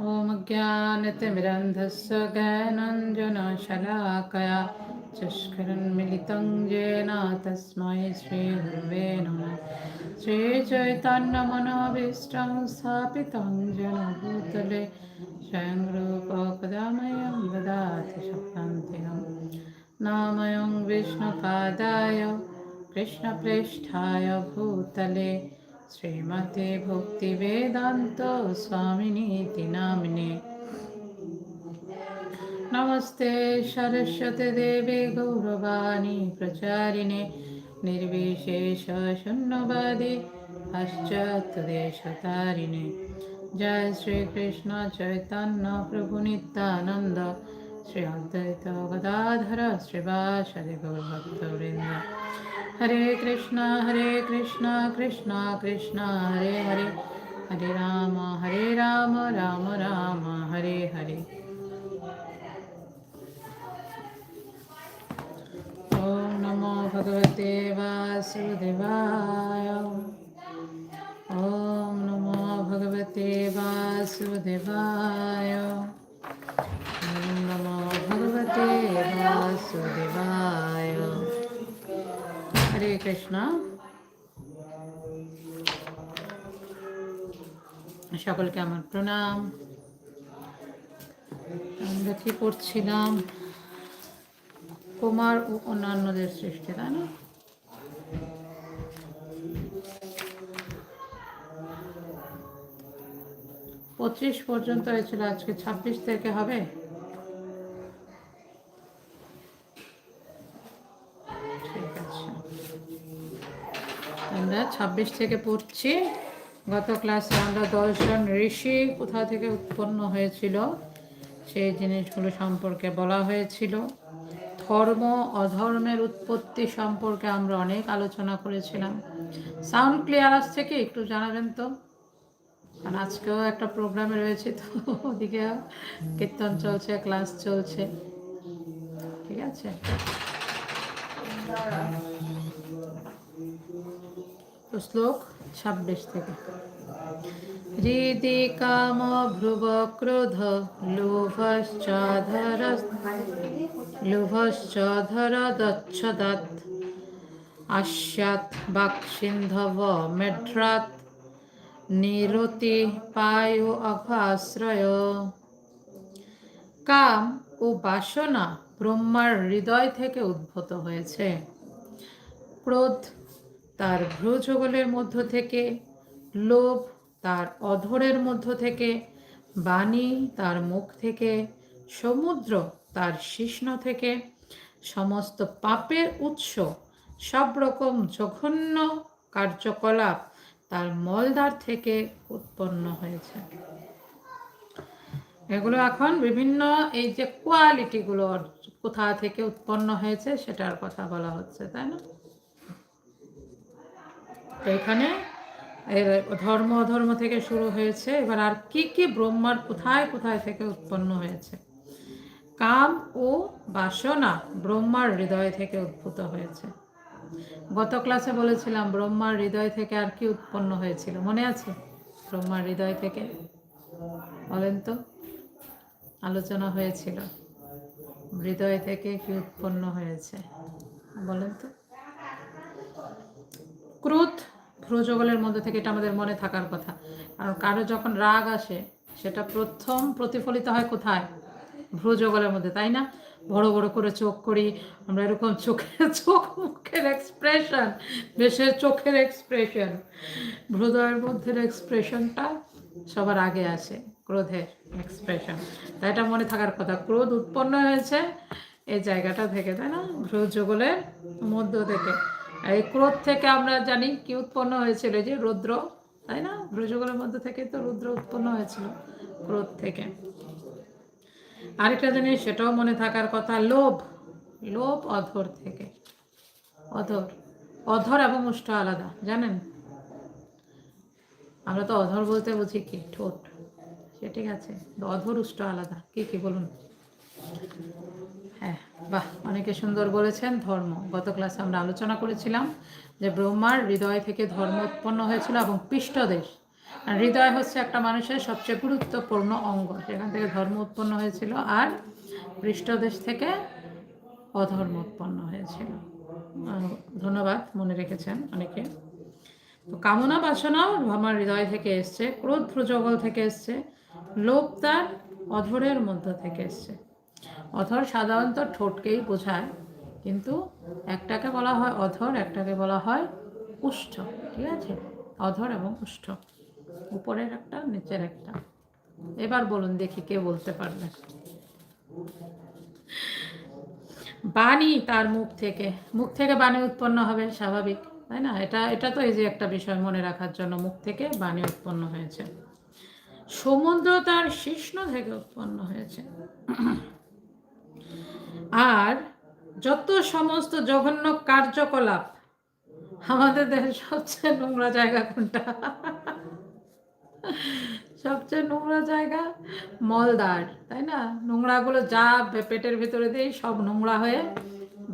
ॐ ज्ञानतिमिरन्धस्य ज्ञानञ्जनशलाकया चष्करन्मिलितं येन तस्मै श्रीगुरुवे नमः श्रीचैतन्यमनोभीष्टं स्थापितं जनभूतले स्वयं रूपकदामयं ददाति शक्तान्तिकं नामयं विष्णुपादाय कृष्णप्रेष्ठाय भूतले શ્રીમતે ભક્તિ વેદાંત સ્વામિનીતિ નામને નમસ્તે સરસ્વતી દેવે ગૌરવાની પ્રચારિણે નિર્વિશેષ શૂન્યવાદે પાશ્ચાત્યદેશતારિણે જય શ્રી કૃષ્ણ ચૈતન્ય પ્રભુ નિત્યાનંદ श्री अद्वैत गदाधर श्रीवासदि गौरभक्तवृन्द हरे कृष्ण हरे कृष्ण कृष्ण कृष्ण हरे हरे हरे राम हरे राम राम राम हरे हरे ॐ नमो भगवते वासुदेवाय ॐ नमो भगवते वासुदेवाय ॐ नमो भगवते वासुदेवाय হরে কৃষ্ণ সকলকে আমার প্রণাম আমরা কি পড়ছিলাম কুমার ও অন্যান্যদের সৃষ্টি তাই না পঁচিশ পর্যন্ত হয়েছিল আজকে ছাব্বিশ থেকে হবে ছাব্বিশ থেকে পড়ছি। গত ক্লাসে আমরা দশজন ঋষি কোথা থেকে উৎপন্ন হয়েছিল, সেই জিনিসগুলো সম্পর্কে বলা হয়েছিল। ধর্ম, অধর্মের উৎপত্তি সম্পর্কে আমরা অনেক আলোচনা করেছিলাম। সাউন্ড ক্লিয়ার আসছে কি? একটু জানাবেন তো। কারণ আজকেও একটা প্রোগ্রামে রয়েছে তো, ওদিকে কীর্তন চলছে, ক্লাস চলছে। ঠিক আছে? শ্লোক ছাব্বিশ থেকে। হৃদি কাম ভ্রুব ক্রোধ লোভশ্চাধর লোভশ্চাধর দচ্ছদাত আস্যাত বাক্সিন্ধব মেঢ্রাত নিরতি পায়ু অঘাশ্রয় কাম ও বাসনা ব্রহ্মার হৃদয় থেকে উদ্ভূত হয়েছে। ক্রোধ তার ভ্রুযুগলের মধ্য থেকে, লোভ তার অধরের মধ্য থেকে, বাণী তার মুখ থেকে, সমুদ্র তার শিষ্ণ থেকে, সমস্ত পাপের উৎস, সব রকম জঘন্য কার্যকলাপ তার মলদার থেকে উৎপন্ন হয়েছে। এগুলো এখন বিভিন্ন এই যে কোয়ালিটিগুলো কোথা থেকে উৎপন্ন হয়েছে সেটার কথা বলা হচ্ছে, তাই না? তো এখানে ধর্ম অধর্ম থেকে শুরু হয়েছে। এবার আর কি কি ব্রহ্মার কোথায় কোথায় থেকে উৎপন্ন হয়েছে? কাম ও বাসনা ব্রহ্মার হৃদয় থেকে উদ্ভূত হয়েছে। গত ক্লাসে বলেছিলাম, ব্রহ্মার হৃদয় থেকে আর কি উৎপন্ন হয়েছিল? মনে আছে? ব্রহ্মার হৃদয় থেকে। বলেন তো, আলোচনা হয়েছিল। হৃদয় থেকে কি উৎপন্ন হয়েছে? বলেন তো। ক্রোধ ভ্রজগলের মধ্যে থেকে এটা আমাদের মনে থাকার কথা। কারণ কারও যখন রাগ আসে, সেটা প্রথম প্রতিফলিত হয় কোথায়? ভ্রজগলের মধ্যে, তাই না? বড় বড় করে চোখ করি, আমরা এরকম চোখের চোখ মুখের এক্সপ্রেশন বেশের চোখের এক্সপ্রেশন হৃদয়ের মধ্যে এক্সপ্রেশনটা সবার আগে আসে, ক্রোধের এক্সপ্রেশন তাই এটা মনে থাকার কথা, ক্রোধ উৎপন্ন হয়েছে এই জায়গাটা থেকে, তাই না? ভ্রজগলের মধ্য থেকে। এই ক্রোধ থেকে আমরা জানি কি উৎপন্ন হয়েছিল যে রুদ্র, তাই না? ব্রজগলের মধ্যে থেকে তো রুদ্র উৎপন্ন হয়েছিল ক্রোধ থেকে। আরেকটা জিনিস, সেটাও মনে থাকার কথা, লোভ লোভ অধর থেকে। অধর অধর এবং উষ্ঠ আলাদা, জানেন? আমরা তো অধর বলতে বুঝি কি? ঠোঁট। সে ঠিক আছে, অধর উষ্ঠ আলাদা। কি কি বলুন? হ্যাঁ বাহ, অনেকে সুন্দর বলেছেন, ধর্ম। গত ক্লাসে আমরা আলোচনা করেছিলাম যে ব্রহ্মার হৃদয় থেকে ধর্ম উৎপন্ন হয়েছিল এবং পৃষ্ঠদেশ। হৃদয় হচ্ছে একটা মানুষের সবচেয়ে গুরুত্বপূর্ণ অঙ্গ। সেখান থেকে ধর্ম উৎপন্ন হয়েছিল আর পৃষ্ঠদেশ থেকে অধর্ম উৎপন্ন হয়েছিল। ধন্যবাদ, মনে রেখেছেন অনেকে। তো কামনা বাসনাও আমার হৃদয় থেকে এসছে, ক্রোধ প্রজগল থেকে এসছে, লোভ তার অধরের মধ্য থেকে এসছে। অধর সাধারণত ঠোঁটকেই বোঝায়, কিন্তু একটাকে বলা হয় অধর, একটাকে বলা হয় উষ্ঠ, ঠিক আছে? অধর এবং উষ্ঠ, উপরের একটা, নিচের একটা। এবার বলুন দেখি কে বলতে পারবে। বাণী তার মুখ থেকে মুখ থেকে বাণী উৎপন্ন হবে, স্বাভাবিক, তাই না? এটা এটা তো এই যে একটা বিষয় মনে রাখার জন্য, মুখ থেকে বাণী উৎপন্ন হয়েছে। সমুদ্র তার শিষ্ণ থেকে উৎপন্ন হয়েছে। আর যত সমস্ত জঘন্য কার্যকলাপ, আমাদের দেশের সবচেয়ে নোংরা জায়গা কোনটা? সবচেয়ে নোংরা জায়গা মলদার তাই না? নোংরাগুলো যা পেটের ভিতরে দিয়ে সব নোংরা হয়ে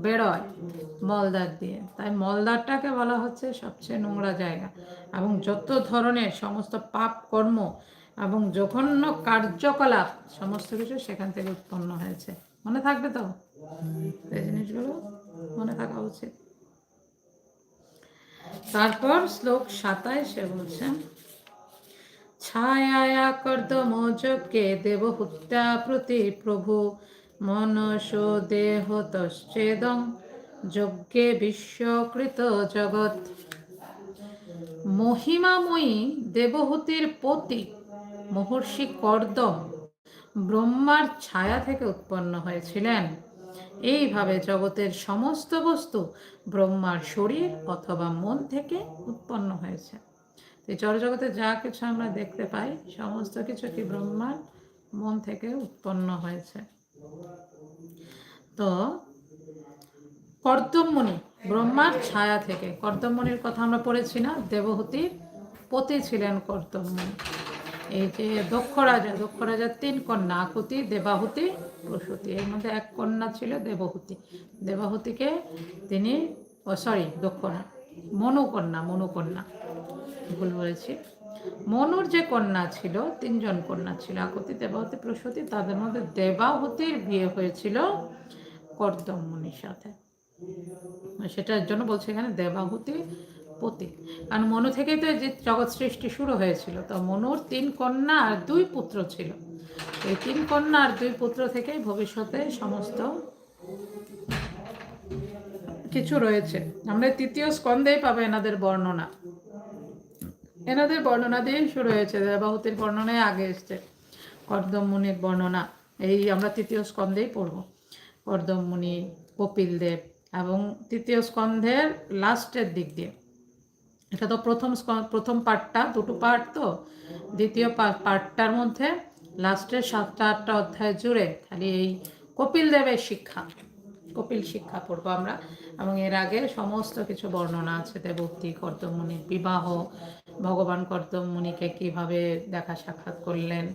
বেরোয় মলদার দিয়ে। তাই মলদারটাকে বলা হচ্ছে সবচেয়ে নোংরা জায়গা। এবং যত ধরনের সমস্ত পাপ কর্ম এবং জঘন্য কার্যকলাপ, সমস্ত কিছু সেখান থেকে উৎপন্ন হয়েছে। মনে থাকবে তো? এই জিনিসগুলো মনে থাকা উচিত। তারপর শ্লোক সাতাইশে বলছেন ছায়া কর্দম যজ্ঞে দেবহুত্যা প্রতি প্রভু, মনসো দেহ তশ্চেদং, যজ্ঞে বিশ্বকৃত জগৎ। মহিমাময়ী দেবহূতির পতি মহর্ষি কর্দম ব্রহ্মার ছায়া থেকে উৎপন্ন হয়েছিলেন। এইভাবে জগতের সমস্ত বস্তু ব্রহ্মার শরীর অথবা মন থেকে উৎপন্ন হয়েছে। এই জড়জগতে যা কিছু আমরা দেখতে পাই, সমস্ত কিছু কি ব্রহ্মার মন থেকে উৎপন্ন হয়েছে। তো কর্দমমণি ব্রহ্মার ছায়া থেকে কর্দমমণির কথা আমরা পড়েছি না, দেবহূতির পতি ছিলেন কর্দমমণি এই যে দক্ষ রাজা, দক্ষ রাজার তিন কন্যা, আকুতি, দেবাহুতি প্রসূতি এর মধ্যে এক কন্যা ছিল দেবহুতি। দেবাহুতিকে তিনি, ও সরি দক্ষ না, মনুকন্যা মনুকন্যা। ভুল বলেছি। মনুর যে কন্যা ছিল, তিনজন কন্যা ছিল, আকুতি, দেবাহুতি প্রসূতি তাদের মধ্যে দেবাহুতির বিয়ে হয়েছিল কর্দম মুনির সাথে। সেটার জন্য বলছে এখানে দেবাহুতি পতি কারণ মনু থেকেই তো যে জগৎ সৃষ্টি শুরু হয়েছিল, তো মনুর তিন কন্যা আর দুই পুত্র ছিল। এই তিন কন্যা আর দুই পুত্র থেকেই ভবিষ্যতে সমস্ত কিছু রয়েছে। আমরা তৃতীয় স্কন্ধেই পাবো এনাদের বর্ণনা। এনাদের বর্ণনা দিয়েই শুরু হয়েছে, দেবাহুতির বর্ণনায় আগে এসছে কর্দম মুনির বর্ণনা। এই আমরা তৃতীয় স্কন্ধেই পড়ব। কর্দম মুনি কপিল দেব এবং তৃতীয় স্কন্ধের লাস্টের দিক দিয়ে। এটা তো প্রথম প্রথম পার্টটা দুটো পার্ট তো। দ্বিতীয় পার্টটার মধ্যে লাস্টের সাতটা, আটটা অধ্যায় জুড়ে খালি এই কপিল দেবের শিক্ষা, কপিল শিক্ষা পড়ব আমরা। এবং এর আগে সমস্ত কিছু বর্ণনা আছে দেবভূতি কর্দমুনির বিবাহ, ভগবান কর্দমুনিকে কীভাবে দেখা সাক্ষাৎ করলেন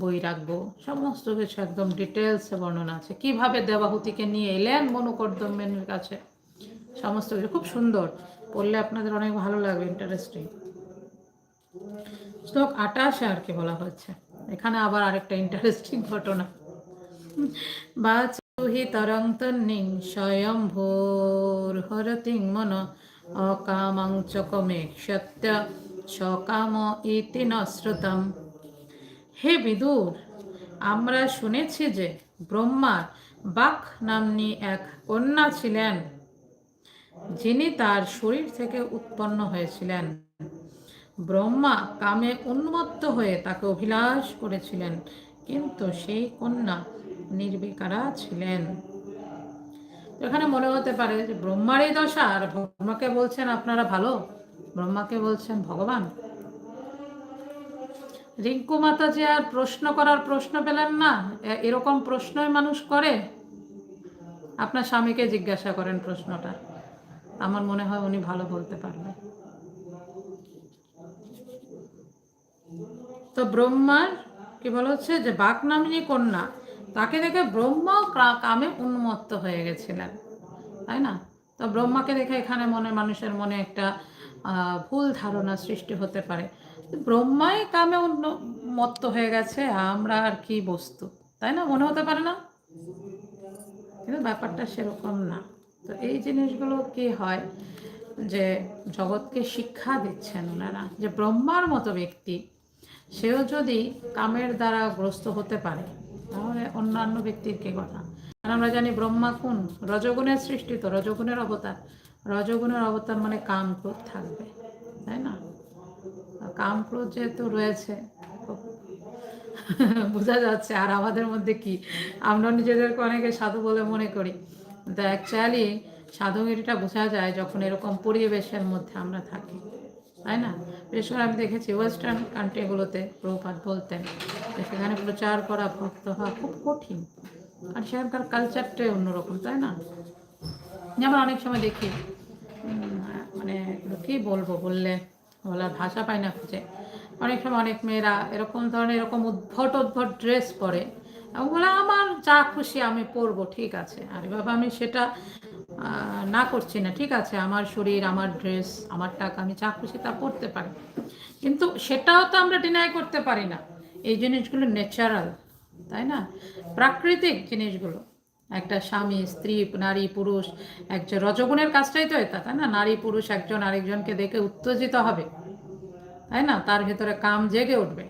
বৈরাগ্য সমস্ত কিছু একদম ডিটেলসে বর্ণনা আছে। কীভাবে দেবাহুতিকে নিয়ে এলেন মনু কর্দমের কাছে, সমস্ত কিছু। খুব সুন্দর। পড়লে আপনাদের অনেক ভালো লাগবে ইন্টারেস্টিং শ্লোক আটাশে আর কি বলা হচ্ছে। এখানে আবার আরেকটা ইন্টারেস্টিং ঘটনা। বাচুহি তরং তন্নিং স্বয়ং ভোর হরতিং মন অকামাং চকমে সত্য সকাম ইতি ন শ্রুতম হে বিদুর, আমরা শুনেছি যে ব্রহ্মার বাক নাম্নী এক কন্যা ছিলেন। যিনি তার শরীর থেকে উৎপন্ন হয়েছিলেন। ব্রহ্মা কামে উন্মত্ত হয়ে তাকে অভিলাষ করেছিলেন, কিন্তু সেই কন্যা নির্বিকারা ছিলেন। এখানে মনে হতে পারে যে ব্রহ্মার এই দশা, আর ব্রহ্মাকে বলছেন, আপনারা ভালো? ব্রহ্মাকে বলছেন, ভগবান। রিঙ্কু মাতাজি আর প্রশ্ন করার প্রশ্ন পেলেন না। এরকম প্রশ্নই মানুষ করে। আপনার স্বামীকে জিজ্ঞাসা করেন প্রশ্নটা। আমার মনে হয় উনি ভালো বলতে পারবে। তো ব্রহ্মার কি বলা হচ্ছে? যে বাক নামিনী কন্যা, তাকে দেখে ব্রহ্মাও কামে উন্মত্ত হয়ে গেছিলেন, তাই না? তো ব্রহ্মাকে দেখে এখানে মনে, মানুষের মনে একটা ভুল ধারণা সৃষ্টি হতে পারে। ব্রহ্মাই কামে অন্য মত্ত হয়ে গেছে, আমরা আর কি বস্তু? তাই না? মনে হতে পারে না? কিন্তু ব্যাপারটা সেরকম না। তো এই জিনিসগুলো কি হয় যে জগৎকে শিক্ষা দিচ্ছেন ওনারা, যে ব্রহ্মার মতো ব্যক্তি, সেও যদি কামের দ্বারা গ্রস্ত হতে পারে, তাহলে অন্যান্য ব্যক্তির কে কথা? আমরা জানি ব্রহ্মা কোন? রজগুণের সৃষ্টি তো, রজগুণের অবতার। রজগুণের অবতার মানে কাম ক্রোধ থাকবে, তাই না? কাম ক্রোধ যেহেতু রয়েছে বোঝা যাচ্ছে। আর আমাদের মধ্যে কি? আমরা নিজেদেরকে অনেকে সাধু বলে মনে করি। অ্যাকচুয়ালি সাধুগিরিটা বোঝা যায় যখন এরকম পরিবেশের মধ্যে আমরা থাকি। তাই না? বিশেষ করে আমি দেখেছি ওয়েস্টার্ন কান্ট্রিগুলোতে প্রভুপাত বলতেন। সেখানে প্রচার করা, ভক্ত হওয়া খুব কঠিন। আর সেখানকার কালচারটাই অন্যরকম, তাই না? যেমন অনেক সময় দেখি মানে কি বলব বললে, বলার ভাষা পাই না খুঁজে। অনেক সময় অনেক মেয়েরা এরকম ধরনের এরকম উদ্ভট উদ্ভট ড্রেস পরে বলে আমার যা খুশি আমি পরবো, ঠিক আছে। আরে বাবা, আমি সেটা না করছি না, ঠিক আছে। আমার শরীর, আমার ড্রেস আমার টাকা, আমি যা খুশি তা পরতে পারি। কিন্তু সেটাও তো আমরা ডিনাই করতে পারি না। এই জিনিসগুলো ন্যাচারাল তাই না? প্রাকৃতিক জিনিসগুলো। একটা স্বামী, স্ত্রী, নারী, পুরুষ, একজন রজগুণের কাজটাই তো এটা, তাই না? নারী, পুরুষ, একজন আরেকজনকে দেখে উত্তেজিত হবে, তাই না? তার ভেতরে কাম জেগে উঠবে।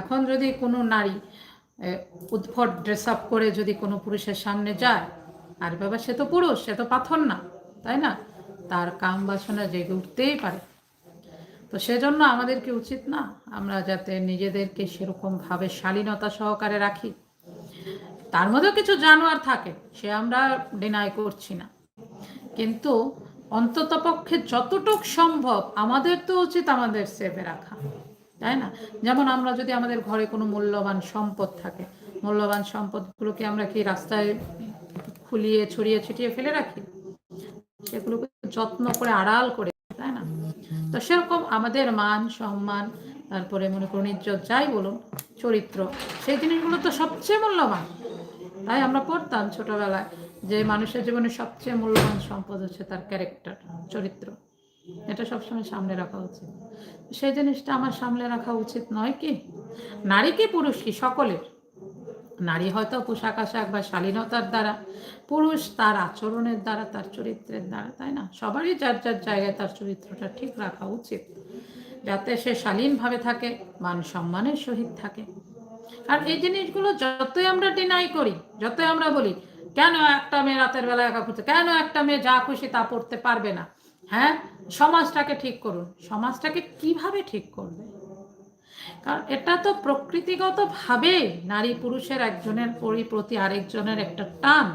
এখন যদি কোনো নারী উদ্ভট ড্রেস আপ করে যদি কোনো পুরুষের সামনে যায়, আর বাবা, সে তো পুরুষ, সে তো পাথর না, তাই না? তার কাম বাসনা জেগে উঠতেই পারে। তো সেজন্য আমাদের কি উচিত না, আমরা যাতে নিজেদেরকে সেরকমভাবে শালীনতা সহকারে রাখি। তার মধ্যেও কিছু জানোয়ার থাকে, সে আমরা ডিনাই করছি না। কিন্তু অন্ততপক্ষে যতটুক সম্ভব আমাদের তো উচিত আমাদের সেভে রাখা। তাই না? যেমন আমরা যদি আমাদের ঘরে কোনো মূল্যবান সম্পদ থাকে, মূল্যবান সম্পদগুলোকে আমরা কি রাস্তায় খুলিয়ে, ছড়িয়ে, ছিটিয়ে ফেলে রাখি? সেগুলোকে যত্ন করে, আড়াল করে, তাই না? তো সেরকম আমাদের মান, সম্মান, তারপরে মনে করুন ইজ্জত, যাই বলুন, চরিত্র, সেই জিনিসগুলো তো সবচেয়ে মূল্যবান। তাই আমরা পড়তাম ছোটবেলায় যে মানুষের জীবনে সবচেয়ে মূল্যবান সম্পদ হচ্ছে তার ক্যারেক্টার, চরিত্র। এটা সবসময় সামনে রাখা উচিত। সেই জিনিসটা আমার সামনে রাখা উচিত নয় কি? নারী কি পুরুষ কি? সকলের। নারী হয়তো পোশাক আশাক বা শালীনতার দ্বারা, পুরুষ তার আচরণের দ্বারা, তার চরিত্রের দ্বারা, তাই না? সবারই যার যার জায়গায় তার চরিত্রটা ঠিক রাখা উচিত। যাতে সে শালীনভাবে থাকে, মান সম্মানের সহিত থাকে। আর এই জিনিসগুলো যতই আমরা ডিনাই করি, যতই আমরা বলি, কেন একটা মেয়ে রাতের বেলা একা করছে কেন একটা মেয়ে যা খুশি তা পড়তে পারবে না? হ্যাঁ? সমাজটাকে ঠিক করুন। সমাজটাকে কীভাবে ঠিক করবে? কারণ এটা তো প্রকৃতিগতভাবে নারী পুরুষের একজনের প্রতি আরেকজনের একটা টান।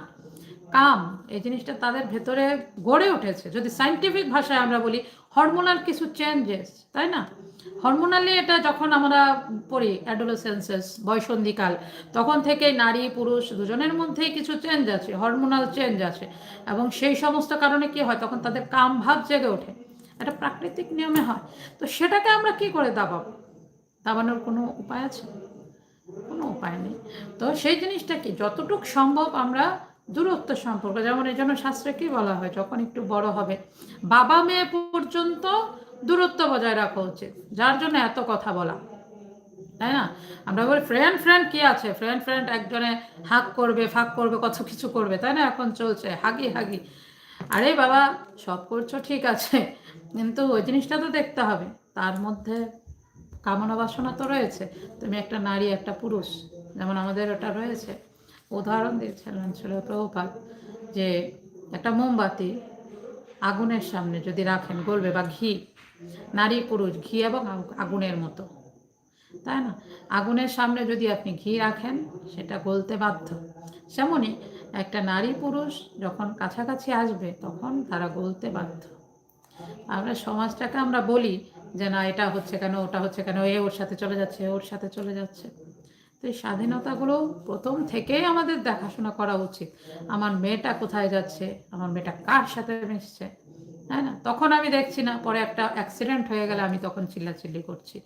কাম, এই জিনিসটা তাদের ভেতরে গড়ে উঠেছে। যদি সাইন্টিফিক ভাষায় আমরা বলি হরমোনাল কিছু চেঞ্জেস তাই না? হরমোনালি এটা যখন আমরা পড়ি অ্যাডোলোসেন্সেস বয়সন্ধিকাল, তখন থেকেই নারী, পুরুষ দুজনের মধ্যেই কিছু চেঞ্জ আছে হরমোনাল চেঞ্জ আছে। এবং সেই সমস্ত কারণে কি হয়, তখন তাদের কাম ভাব জেগে ওঠে। এটা প্রাকৃতিক নিয়মে হয়। তো সেটাকে আমরা কি করে দাবাবো? দাবানোর কোনো উপায় আছে? কোনো উপায় নেই। তো সেই জিনিসটা কি, যতটুক সম্ভব আমরা দূরত্ব সম্পর্ক, যেমন এই জন্য শাস্ত্রে কি বলা হয়, যখন একটু বড় হবে, বাবা মেয়ে পর্যন্ত দূরত্ব বজায় রাখা উচিত, যার জন্য এত কথা বলা, তাই না? আমরা বলি, ফ্রেন্ড ফ্রেন্ড, কি আছে? ফ্রেন্ড ফ্রেন্ড একজনে হাক করবে, ফাঁক করবে, কত কিছু করবে, তাই না? এখন চলছে, হাগি হাগি। আরে বাবা, সব করছ, ঠিক আছে, কিন্তু ওই জিনিসটা তো দেখতে হবে, তার মধ্যে কামনা বাসনা তো রয়েছে। তুমি একটা নারী, একটা পুরুষ, যেমন আমাদের ওটা রয়েছে। উদাহরণ দিয়েছিলেন ছিল প্রভুপাত যে একটা মোমবাতি আগুনের সামনে যদি রাখেন, গলবে বা ঘি, নারী পুরুষ, ঘি এবং আগুনের মতো। তাই না? আগুনের সামনে যদি আপনি ঘি রাখেন, সেটা গলতে বাধ্য। সেমনই একটা নারী পুরুষ যখন কাছাকাছি আসবে, তখন তারা গলতে বাধ্য। আমরা সমাজটাকে আমরা বলি যে, না, এটা হচ্ছে কেন, ওটা হচ্ছে কেন, এ ওর সাথে চলে যাচ্ছে ওর সাথে চলে যাচ্ছে। তো এই স্বাধীনতাগুলো প্রথম থেকেই আমাদের দেখাশোনা করা উচিত। আমার মেয়েটা কোথায় যাচ্ছে? আমার মেয়েটা কার সাথে মিশছে? তাই না? তখন আমি দেখছি না, পরে একটা অ্যাক্সিডেন্ট হয়ে গেলে আমি তখন চিল্লাচিল্লি করছি,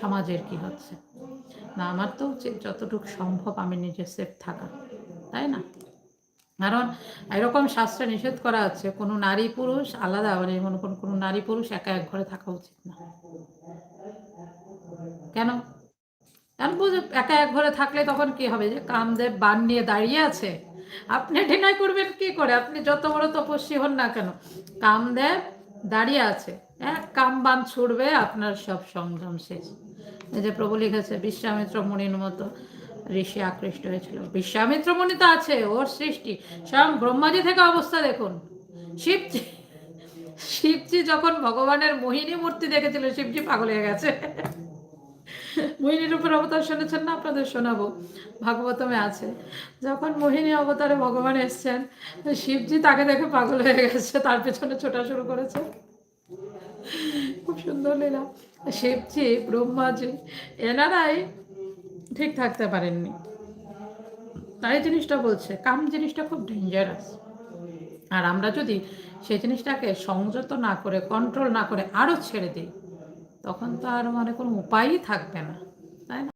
সমাজের কি হচ্ছে? না, আমার তো উচিত যতটুকু সম্ভব আমি নিজে সেফ থাকা, তাই না? কারণ এরকম শাস্ত্রে নিষেধ করা হচ্ছে কোনো নারী পুরুষ আলাদা মানে মনে কোনো নারী পুরুষ একা এক ঘরে থাকা উচিত না। কেন? একা এক ঘরে থাকলে তখন কি হবে? যে কামদেব বান নিয়ে দাঁড়িয়ে আছে। আপনি ডিনাই করবেন কি করে? আপনি যত বড় তপস্বী হন না কেন? কামদেব দাঁড়িয়ে আছে। এক কাম বান ছুড়বে, আপনার সব সংগ্রাম শেষ। এই যে প্রভু লিখেছে, বিশ্বামিত্র মুনির মতো ঋষি আকৃষ্ট হয়েছিল। বিশ্বামিত্র মুনি তো আছে, ওর সৃষ্টি। স্বয়ং ব্রহ্মাজি থেকে অবস্থা দেখুন। শিবজি শিবজি যখন ভগবানের মোহিনী মূর্তি দেখেছিল, শিবজি পাগল হয়ে গেছে। মোহিনীর উপর অবতার শুনেছেন না? আপনাদের শোনাবো। ভাগবতমে আছে। যখন মোহিনী অবতারে ভগবান এসছেন শিবজি তাকে দেখে পাগল হয়ে গেছে, তার পেছনে ছোটা শুরু করেছে। খুব সুন্দর লীলা। শিবজি, ব্রহ্মাজি, এনারাই ঠিক থাকতে পারেননি। তাই জিনিসটা বলছে, কাম জিনিসটা খুব ডেঞ্জারাস আর আমরা যদি সেই জিনিসটাকে সংযত না করে কন্ট্রোল না করে আরও ছেড়ে দিই তখন তো আর মানে কোনো উপায়ই থাকবে না, তাই না?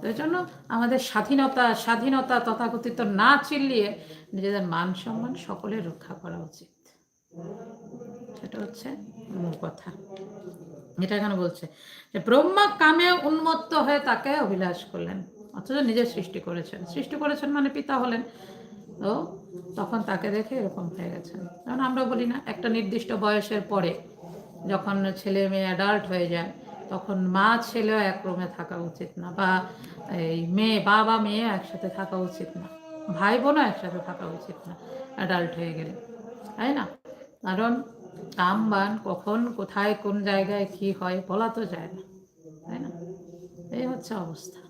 তো জন্য আমাদের স্বাধীনতা স্বাধীনতা তথাকথিত না চিল্লিয়ে নিজেদের মান সম্মান সকলের রক্ষা করা উচিত। সেটা হচ্ছে মূল কথা। এটা এখানে বলছে যে, ব্রহ্মা কামে উন্মত্ত হয়ে তাকে অভিলাষ করলেন, অথচ নিজে সৃষ্টি করেছেন। সৃষ্টি করেছেন মানে পিতা হলেন। তো তখন তাকে দেখে এরকম হয়ে গেছেন। কারণ আমরা বলি না, একটা নির্দিষ্ট বয়সের পরে যখন ছেলে মেয়ে অ্যাডাল্ট হয়ে যায়, তখন মা ছেলেও এক রুমে থাকা উচিত না বা এই মেয়ে, বাবা, মেয়ে একসাথে থাকা উচিত না। ভাই বোনও একসাথে থাকা উচিত না অ্যাডাল্ট হয়ে গেলে। তাই না? কারণ কাম বান কখন, কোথায়, কোন জায়গায় কি হয় বলা তো যায় না। তাই না? এই হচ্ছে অবস্থা।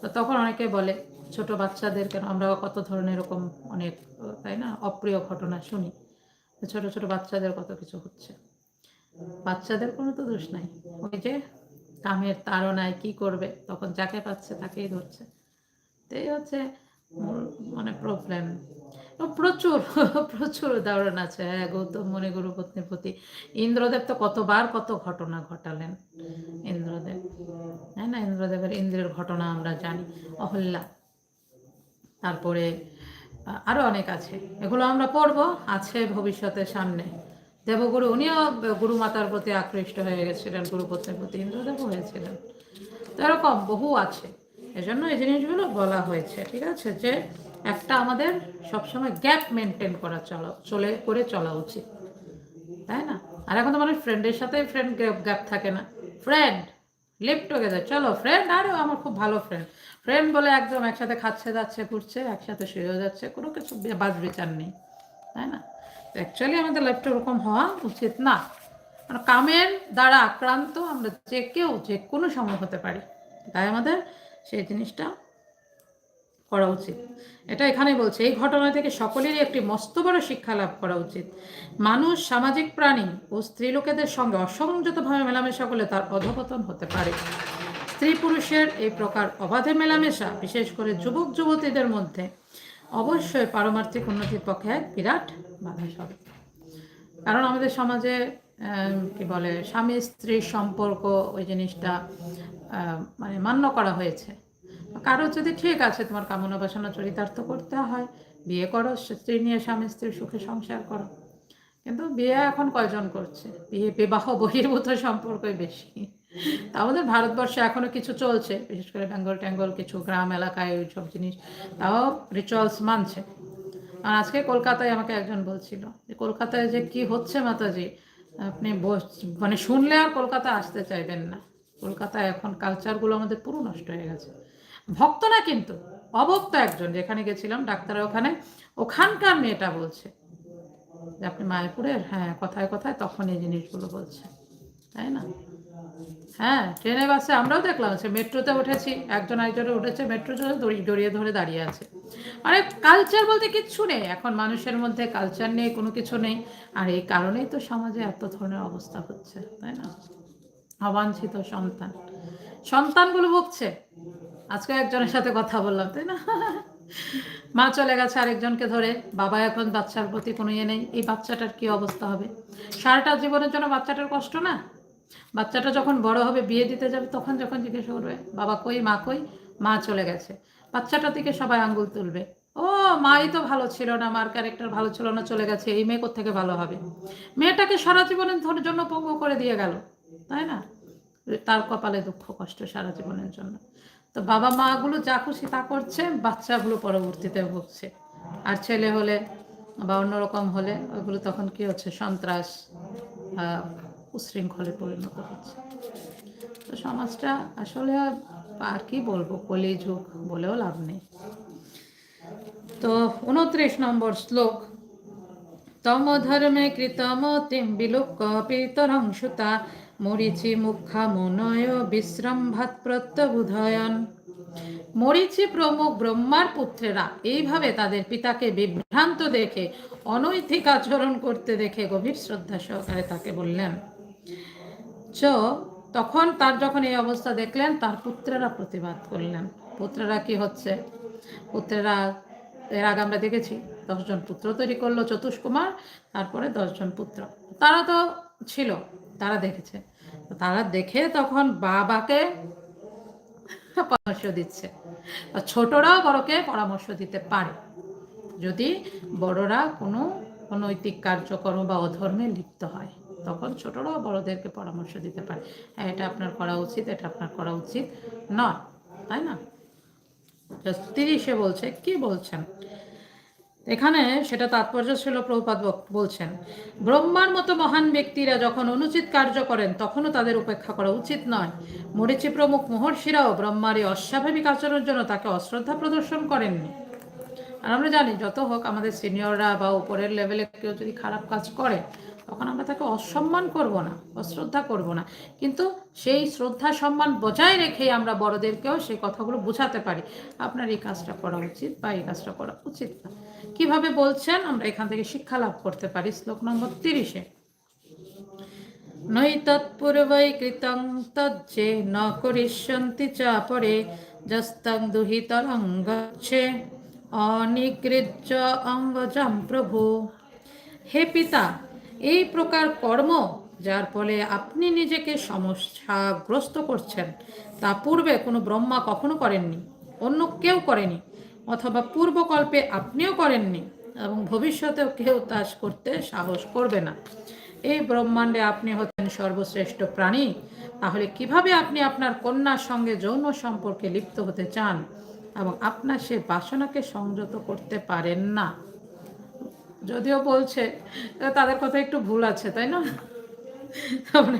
তো তখন অনেকে বলে, ছোট বাচ্চাদের কেন? আমরা কত ধরনের এরকম অনেক, তাই না? অপ্রিয় ঘটনা শুনি। ছোট ছোট বাচ্চাদের কত কিছু হচ্ছে। বাচ্চাদের কোনো তো দোষ নাই। ওই যে কামের তাড়নায় কি করবে তখন যাকে পাচ্ছে তাকেই ধরছে। এই হচ্ছে মানে প্রবলেম প্রচুর প্রচুর উদাহরণ আছে। হ্যাঁ গৌতম মনে গুরু পত্নীর প্রতি। ইন্দ্রদেব তো কতবার কত ঘটনা ঘটালেন। ইন্দ্রদেব হ্যাঁ না ইন্দ্রদেবের ইন্দ্রের ঘটনা আমরা জানি। অহল্যা। তারপরে আহ, আরও অনেক আছে। এগুলো আমরা পড়ব আছে ভবিষ্যতের সামনে। দেবগুরু, উনিও গুরু মাতার প্রতি আকৃষ্ট হয়ে গেছিলেন গুরুপত্রের প্রতি ইন্দ্রদেব হয়েছিলেন। তো এরকম বহু আছে। এজন্য এই জিনিসগুলো বলা হয়েছে, ঠিক আছে? যে একটা আমাদের সবসময় গ্যাপ মেনটেন করা চলা, চলে, করে চলা উচিত। তাই না? আর এখন তো মানুষ ফ্রেন্ডের সাথে ফ্রেন্ড গ্যাপ থাকে না। ফ্রেন্ড লিভ টুগেদার চলো ফ্রেন্ড আরে আমার খুব ভালো ফ্রেন্ড ফ্রেন্ড বলে একদম একসাথে খাচ্ছে, যাচ্ছে, ঘুরছে, একসাথে শুয়েও যাচ্ছে, কোনো কিছু বাজ বিচার নেই। তাই না? অ্যাকচুয়ালি আমাদের লাইফটা ওরকম হওয়া উচিত না। কারণ কামের দ্বারা আক্রান্ত আমরা যে কেউ, যে কোনো সময় হতে পারি। তাই আমাদের সেই জিনিসটা করা উচিত। এটা এখানেই বলছে, এই ঘটনা থেকে সকলেরই একটি মস্ত বড় শিক্ষা লাভ করা উচিত। মানুষ, সামাজিক প্রাণী ও স্ত্রীলোকেদের সঙ্গে অসংযতভাবে মেলামেশা করলে তার অধপতন হতে পারে। স্ত্রী পুরুষের এই প্রকার অবাধে মেলামেশা, বিশেষ করে যুবক যুবতীদের মধ্যে অবশ্যই পারমার্থিক উন্নতির পক্ষে এক বিরাট বাধা স্বরূপ কারণ আমাদের সমাজে কি বলে, স্বামী স্ত্রীর সম্পর্ক ওই জিনিসটা মানে মান্য করা হয়েছে। কারও যদি ঠিক আছে তোমার কামনা বাসনা চরিতার্থ করতে হয়, বিয়ে করো, স্ত্রী নিয়ে স্বামী স্ত্রীর সুখে সংসার করো। কিন্তু বিয়ে এখন কয়জন করছে? বিয়ে, বিবাহ, বহির্ভূত সম্পর্কই বেশি। আমাদের ভারতবর্ষে এখনও কিছু চলছে, বিশেষ করে বেঙ্গল টেঙ্গল কিছু গ্রাম, এলাকায় ওই সব জিনিস, তাও রিচুয়ালস মানছে। আর আজকে কলকাতায় আমাকে একজন বলছিল যে, কলকাতায় যে কি হচ্ছে মাতাজি? আপনি মানে শুনলে আর কলকাতা আসতে চাইবেন না। কলকাতায় এখন কালচারগুলো আমাদের পুরো নষ্ট হয়ে গেছে। ভক্ত না কিন্তু, অভক্ত একজন, যেখানে গেছিলাম ডাক্তারের ওখানে, ওখানকার মেয়েটা বলছে যে, আপনি মায়াপুরের? হ্যাঁ কথায় কথায় তখন এই জিনিসগুলো বলছে। তাই না? হ্যাঁ ট্রেনে বাসে আমরাও দেখলাম সে মেট্রোতে উঠেছি, একজন আরেকজনে উঠেছে, মেট্রো জড়িয়ে ধরে দাঁড়িয়ে আছে। মানে কালচার বলতে কিচ্ছু নেই, এখন মানুষের মধ্যে কালচার নেই, কোনো কিছু নেই, আর এই কারণেই তো সমাজে এত ধরনের অবস্থা হচ্ছে, তাই না? অবাঞ্ছিত সন্তান। সন্তানগুলো ভুগছে। আজকে একজনের সাথে কথা বললাম, তাই না? মা চলে গেছে আরেকজনকে ধরে, বাবা এখন বাচ্চার প্রতি কোনো ইয়ে নেই, এই বাচ্চাটার কি অবস্থা হবে? সারাটা জীবনের জন্য বাচ্চাটার কষ্ট না? বাচ্চাটা যখন বড় হবে, বিয়ে দিতে যাবে, তখন যখন জিজ্ঞেস করবে, বাবা কই, মা কই? মা চলে গেছে। বাচ্চাটার দিকে সবাই আঙ্গুল তুলবে। ও, মাই তো ভালো ছিল না, মার ক্যারেক্টার ভালো ছিল না, চলে গেছে, এই মেয়ে থেকে ভালো হবে? মেয়েটাকে সারা জীবনের জন্য পঙ্গু করে দিয়ে গেল, তাই না? তার কপালে দুঃখ, কষ্ট সারা জীবনের জন্য। তো বাবা মাগুলো যা খুশি তা করছে, বাচ্চাগুলো পরবর্তীতে ভুগছে। আর ছেলে হলে বা অন্যরকম হলে ওগুলো তখন কি হচ্ছে? সন্ত্রাস উশৃঙ্খলে পরিণত হচ্ছে। তো সমাজটা আসলে আর- কি বলব কলি যুগ বলেও লাভ নেই। তো উনত্রিশ নম্বর শ্লোক তম ধর্মে কৃতমতিম বিলোক পিতরং সুতা, মরিচি মুখা মনয় বিশ্রম্ভাত প্রত্যবুধয়ন। মরিচি প্রমুখ ব্রহ্মার পুত্রেরা এইভাবে তাদের পিতাকে বিভ্রান্ত দেখে, অনৈতিক আচরণ করতে দেখে গভীর শ্রদ্ধা সহকারে তাকে বললেন চ, তখন তার যখন এই অবস্থা দেখলেন, তার পুত্রেরা প্রতিবাদ করলেন। পুত্রেরা কি হচ্ছে? পুত্রেরা, এর আগে আমরা দেখেছি, দশজন পুত্র তৈরি করল চতুষ্কুমার, তারপরে দশজন পুত্র। তারা তো ছিল, তারা দেখেছে। তারা দেখে তখন বাবাকে পরামর্শ দিচ্ছে। ছোটরাও বড়কে পরামর্শ দিতে পারে। যদি বড়রা কোনো অনৈতিক কার্যক্রম বা অধর্মে লিপ্ত হয়। তখন ছোটরাও বড়দেরকে পরামর্শ দিতে পারে। হ্যাঁ এটা আপনার করা উচিত, এটা আপনার করা উচিত নয়, তাই না? তিরিশে বলছে, কি বলছেন? এখানে সেটা তাৎপর্য ছিল প্রভুপাদ বক- বলছেন, ব্রহ্মার মতো মহান ব্যক্তিরা যখন অনুচিত কার্য করেন, তখনও তাদের উপেক্ষা করা উচিত নয়। মরিচি প্রমুখ মহর্ষিরাও ব্রহ্মার এই অস্বাভাবিক আচরণের জন্য তাকে অশ্রদ্ধা প্রদর্শন করেননি। আর আমরা জানি, যত হোক আমাদের সিনিয়ররা বা উপরের লেভেলে কেউ যদি খারাপ কাজ করে তখন আমরা তাকে অসম্মান করব না, অশ্রদ্ধা করব না। কিন্তু সেই শ্রদ্ধা সম্মান বজায় রেখেই আমরা বড়দেরকেও সেই কথাগুলো বোঝাতে পারি। আপনার এই কাজটা করা উচিত বা এই কাজটা করা উচিত না। কীভাবে বলছেন? আমরা এখান থেকে শিক্ষা লাভ করতে পারি শ্লোক নম্বর তিরিশে। নৈ তৎপূর্বৈ কৃতং তজ্জে, ন করিষ্যন্তি চ পরে, যস্তং দুহিতরং গচ্ছে অঙ্গজম প্রভু। হে পিতা এই প্রকার কর্ম যার ফলে আপনি নিজেকে সমস্যাগ্রস্ত করছেন, তা পূর্বে কোনো ব্রহ্মা কখনো করেননি, অন্য কেউ করেনি, অথবা পূর্বকল্পে আপনিও করেননি এবং ভবিষ্যতেও কেউ তা করতে সাহস করবে না। এই ব্রহ্মাণ্ডে আপনি হচ্ছেন সর্বশ্রেষ্ঠ প্রাণী, তাহলে কীভাবে আপনি আপনার কন্যার সঙ্গে যৌন সম্পর্কে লিপ্ত হতে চান এবং আপনার সে বাসনাকে সংযত করতে পারেন না? যদিও বলছে তাদের কথা একটু ভুল আছে, তাই না?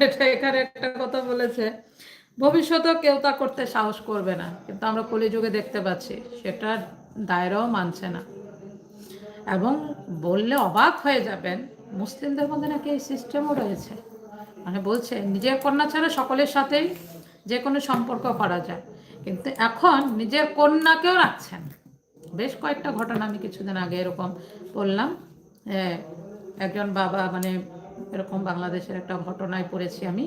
এটা এখানে একটা কথা বলেছে, ভবিষ্যতেও কেউ তা করতে সাহস করবে না, কিন্তু আমরা কলিযুগে দেখতে পাচ্ছি, সেটা দায়রাও মানছে না। এবং বললে অবাক হয়ে যাবেন, মুসলিমদের মধ্যে নাকি এই সিস্টেমও রয়েছে। মানে বলছে, নিজের কন্যা ছাড়া সকলের সাথেই যে কোনো সম্পর্ক করা যায়, কিন্তু এখন নিজের কন্যাকেও রাখছেন। বেশ কয়েকটা ঘটনা আমি কিছুদিন আগে এরকম বললাম। একজন বাবা মানে এরকম বাংলাদেশের একটা ঘটনায় পড়েছি আমি।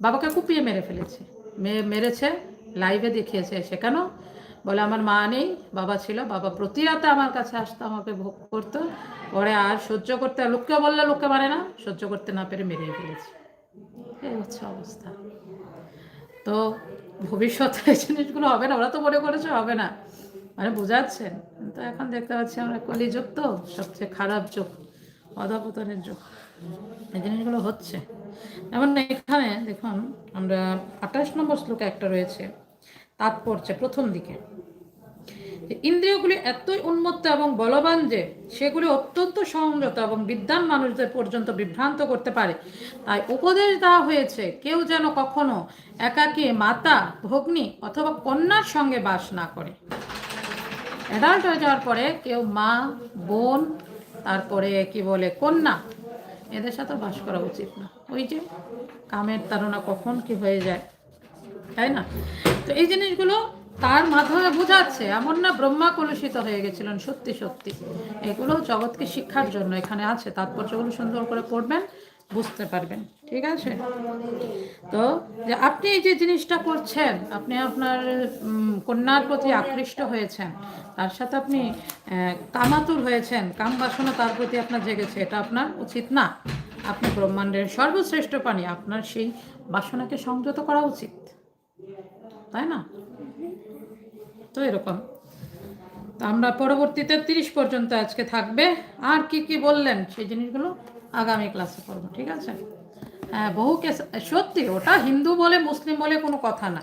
বাবাকে কুপিয়ে মেরে ফেলেছে। মেয়ে মেরেছে লাইভে দেখিয়েছে সে কেন? বলে, আমার মা নেই, বাবা ছিল। বাবা প্রতি রাতে আমার কাছে আসতো, আমাকে ভোগ করতো। পরে আর সহ্য করতে, লোককে বললে লোককে মানে না, সহ্য করতে না পেরে মেরে ফেলেছে। এই হচ্ছে অবস্থা। তো ভবিষ্যতে এই জিনিসগুলো হবে না, ওরা তো মনে করেছে হবে না। মানে বোঝাচ্ছেন? কিন্তু এখন দেখতে পাচ্ছি আমরা কলিযুগ তো, সবচেয়ে খারাপ যুগ, অধপতনের যুগ। এই জিনিসগুলো হচ্ছে। যেমন এখানে দেখুন, আমরা আঠাশ নম্বর শ্লোকে একটা রয়েছে, তাৎপর্য প্রথম দিকে। ইন্দ্রিয়গুলি এতই উন্মত্ত এবং বলবান যে সেগুলি অত্যন্ত সংযত এবং বিদ্যান মানুষদের পর্যন্ত বিভ্রান্ত করতে পারে। তাই উপদেশ দেওয়া হয়েছে, কেউ যেন কখনো একাকী মাতা, ভগ্নী অথবা কন্যার সঙ্গে বাস না করে। অ্যাডাল্ট হয়ে যাওয়ার পরে কেউ মা, বোন, তারপরে কি বলে কন্যা, এদের সাথে বাস করা উচিত না। ওই যে কামের তারা কখন কি হয়ে যায়, তাই না? তো এই জিনিসগুলো তার মাধ্যমে বোঝাচ্ছে, এমন না ব্রহ্মা কলুষিত হয়ে গেছিলেন সত্যি সত্যি। এগুলো জগৎকে শিক্ষার জন্য এখানে আছে, তাৎপর্যগুলো সুন্দর করে পড়বেন, বুঝতে পারবেন, ঠিক আছে? তো যে আপনি এই যে জিনিসটা করছেন, আপনি আপনার কন্যার প্রতি আকৃষ্ট হয়েছেন তার সাথে আপনি কামাতুর হয়েছেন, কাম বাসনা তার প্রতি আপনার জেগেছে, এটা আপনার উচিত না। আপনি ব্রহ্মাণ্ডের সর্বশ্রেষ্ঠ পানি, আপনার সেই বাসনাকে সংযত করা উচিত। তাই না? তো এরকম। তো আমরা পরবর্তীতে তিরিশ পর্যন্ত আজকে থাকবে। আর কি কি বললেন সেই জিনিসগুলো আগামী ক্লাসে করব ঠিক আছে? হ্যাঁ বহু কেস, সত্যি, ওটা হিন্দু বলে, মুসলিম বলে কোনো কথা না।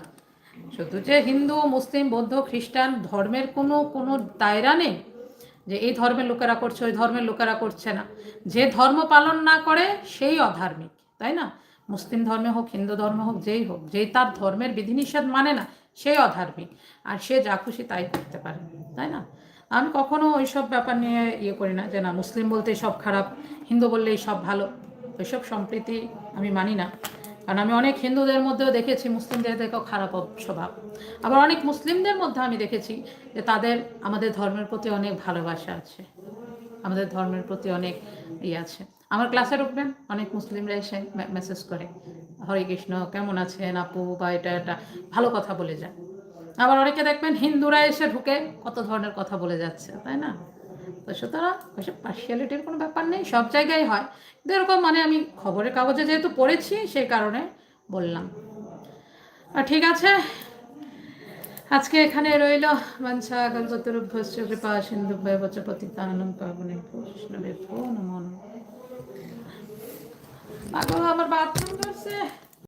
শুধু যে হিন্দু, মুসলিম, বৌদ্ধ, খ্রিস্টান ধর্মের কোনো কোনো দায়রা নেই যে এই ধর্মের লোকেরা করছে, ওই ধর্মের লোকেরা করছে না। যে ধর্ম পালন না করে সেই অধার্মিক, তাই না? মুসলিম ধর্মে হোক, হিন্দু ধর্ম হোক, যেই হোক, যেই তার ধর্মের বিধিনিষেধ মানে না, সেই অধার্মিক। আর সে যা খুশি তাই করতে পারে, তাই না? আমি কখনো ওইসব ব্যাপার নিয়ে ইয়ে করি না যে না, মুসলিম বলতে সব খারাপ, হিন্দু বললেই সব ভালো। ওইসব সম্প্রীতি আমি মানি না। কারণ আমি অনেক হিন্দুদের মধ্যেও দেখেছি, মুসলিমদের থেকেও খারাপ স্বভাব আবার অনেক মুসলিমদের মধ্যে আমি দেখেছি যে তাদের, আমাদের ধর্মের প্রতি অনেক ভালোবাসা আছে। আমাদের ধর্মের প্রতি অনেক ইয়ে আছে। আমার ক্লাসে ঢুকবেন, অনেক মুসলিমরা এসে মেসেজ করে, হরে কৃষ্ণ, কেমন আছেন আপু? বা এটা এটা, ভালো কথা বলে যায় আবার অনেকে দেখবেন হিন্দুরা এসে ঢুকে কত ধরনের কথা বলে যাচ্ছে, তাই না? তো সুতরাং ওইসব পার্সিয়ালিটির কোনো ব্যাপার নেই, সব জায়গায় হয়। কিন্তু এরকম মানে আমি খবরের কাগজে যেহেতু পড়েছি, সেই কারণে বললাম। ঠিক আছে। আজকে এখানে রইল মনসা গল্পতরুভ্যস্য কৃপা সিন্ধু বচ পতিতানং পাবনে বৈষ্ণবে নমো নমঃ। আগো আমার বাথরুম করছে